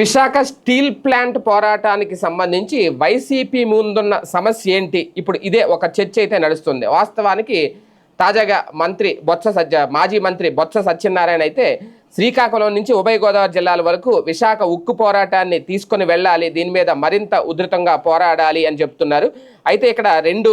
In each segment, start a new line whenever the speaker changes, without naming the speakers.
Visakha steel plant పోరాటానికి సంబంధించి YCP ముందున్న సమస్య ఏంటి? ఇప్పుడు ఇదే ఒక చర్చ అయితే నడుస్తుంది. వాస్తవానికి తాజాగా మంత్రి బొత్స సత్య మాజీ మంత్రి బొత్స సత్యనారాయణ అయితే శ్రీకాకుళం నుంచి ఉభయ గోదావరి జిల్లాల వరకు విశాఖ ఉక్కు పోరాటాన్ని తీసుకొని వెళ్ళాలి దీని మీద మరింత ఉధృతంగా పోరాడాలి అని చెప్తున్నారు. అయితే ఇక్కడ రెండు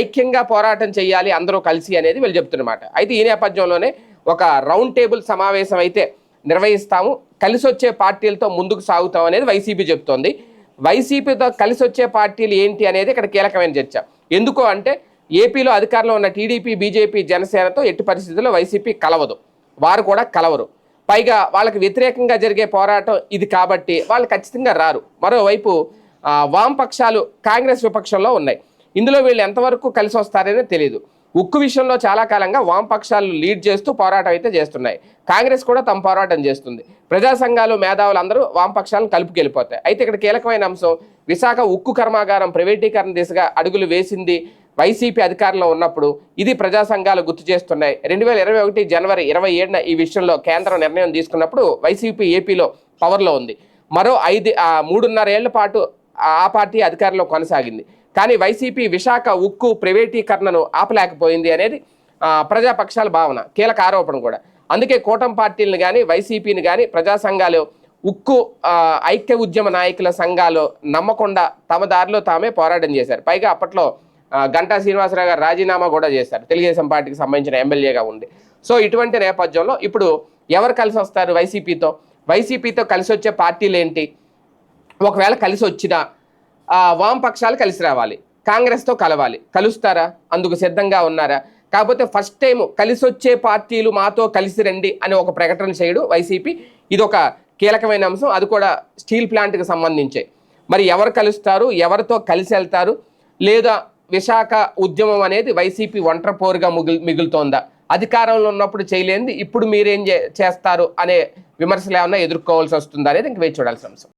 ఐక్యంగా పోరాటం చేయాలి అందరూ కలిసి అనేది వీళ్ళు చెప్తున్నమాట. అయితే ఈ నేపథ్యంలోనే ఒక రౌండ్ టేబుల్ సమావేశం అయితే నిర్వహిస్తాము. కలిసి వచ్చే పార్టీలతో ముందుకు సాగుతాం అనేది వైసీపీ చెప్తోంది. వైసీపీతో కలిసి వచ్చే పార్టీలు ఏంటి అనేది ఇక్కడ కీలకమైన చర్చ. ఎందుకు అంటే ఏపీలో అధికారంలో ఉన్న టీడీపీ బీజేపీ జనసేనతో ఎట్టి పరిస్థితుల్లో వైసీపీ కలవదు. వారు కూడా కలవరు. పైగా వాళ్ళకి వ్యతిరేకంగా జరిగే పోరాటం ఇది కాబట్టి వాళ్ళు ఖచ్చితంగా రారు. మరోవైపు వామపక్షాలు కాంగ్రెస్ విపక్షంలో ఉన్నాయి. ఇందులో వీళ్ళు ఎంతవరకు కలిసి వస్తారనే తెలియదు ఉక్కు విషయంలో చాలా కాలంగా వామపక్షాలు లీడ్ చేస్తూ పోరాటం అయితే చేస్తున్నాయి. కాంగ్రెస్ కూడా తమ పోరాటం చేస్తుంది. ప్రజా సంఘాలు మేధావులు అందరూ వామపక్షాలను కలుపుకెళ్ళిపోతాయి. అయితే ఇక్కడ కీలకమైన అంశం విశాఖ ఉక్కు కర్మాగారం ప్రైవేటీకరణ దిశగా అడుగులు వేసింది వైసీపీ అధికారంలో ఉన్నప్పుడు ఇది ప్రజా సంఘాలు గుర్తు చేస్తున్నాయి. రెండు వేల ఇరవై ఒకటి జనవరి ఇరవై ఏడున ఈ విషయంలో కేంద్రం నిర్ణయం తీసుకున్నప్పుడు వైసీపీ ఏపీలో పవర్లో ఉంది. మరో ఐదు ఆ, మూడున్నర ఏళ్ళ పాటు ఆ పార్టీ అధికారంలో కొనసాగింది. కానీ వైసీపీ విశాఖ ఉక్కు ప్రైవేటీకరణను ఆపలేకపోయింది అనేది ప్రజాపక్షాల భావన కీలక ఆరోపణ కూడా. అందుకే కూటమి పార్టీలను కానీ వైసీపీని కానీ ప్రజా సంఘాలు ఉక్కు ఐక్య ఉద్యమ నాయకుల సంఘాలు నమ్మకుండా తమ దారిలో తామే పోరాటం చేశారు. పైగా అప్పట్లో గంటా శ్రీనివాసరావు గారు రాజీనామా కూడా చేశారు. తెలుగుదేశం పార్టీకి సంబంధించిన ఎమ్మెల్యేగా ఉండి. సో ఇటువంటి నేపథ్యంలో ఇప్పుడు ఎవరు కలిసి వస్తారు వైసీపీతో? వైసీపీతో కలిసి వచ్చే పార్టీలు ఏంటి ఒకవేళ కలిసి వచ్చినా వామపక్షాలు కలిసి రావాలి. కాంగ్రెస్తో కలవాలి. కలుస్తారా? అందుకు సిద్ధంగా ఉన్నారా? కాకపోతే ఫస్ట్ టైం కలిసి వచ్చే పార్టీలు మాతో కలిసి రండి అని ఒక ప్రకటన చేయడు వైసీపీ. ఇది ఒక కీలకమైన అంశం. అది కూడా స్టీల్ ప్లాంట్కి సంబంధించే. మరి ఎవరు కలుస్తారు? ఎవరితో కలిసి వెళ్తారు? లేదా విశాఖ ఉద్యమం అనేది వైసీపీ ఒంటరి పోరుగా మిగులుతోందా? అధికారంలో ఉన్నప్పుడు చేయలేనిది ఇప్పుడు మీరేం చే- చేస్తారు అనే విమర్శలు ఏమైనా ఎదుర్కోవాల్సి వస్తుందా అనేది ఇంక వేచి చూడాల్సిన అంశం.